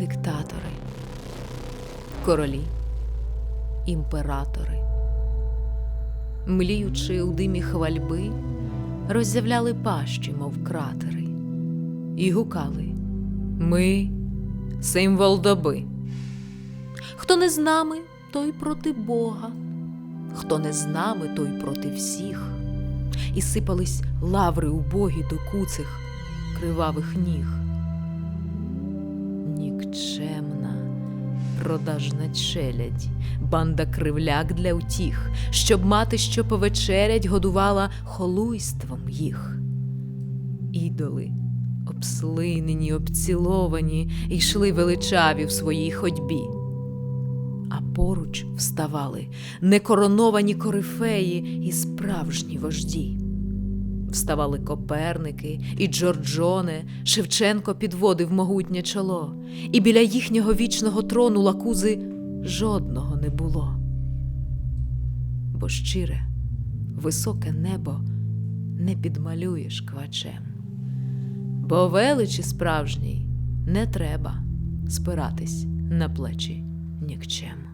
диктатори, королі, імператори, мліючи у димі хвальби, роззявляли пащі, мов кратери, і гукали Ми символ доби. Хто не з нами, той проти Бога, хто не з нами, той проти всіх. І сипались лаври убогі до куцих кривавих ніг. Нікчемна, продажна челядь, банда кривляк для утіх, щоб мати що повечерять, годувала холуйством їх. Ідоли, обслинені, обціловані, йшли величаві в своїй ходьбі. А поруч вставали некороновані корифеї і справжні вожді. Вставали Коперники і Джорджоне, Шевченко підводив могутнє чоло, і біля їхнього вічного трону лакузи жодного не було. Бо щире, високе небо не підмалюєш квачем, бо величі справжній не треба спиратись на плечі нікчем.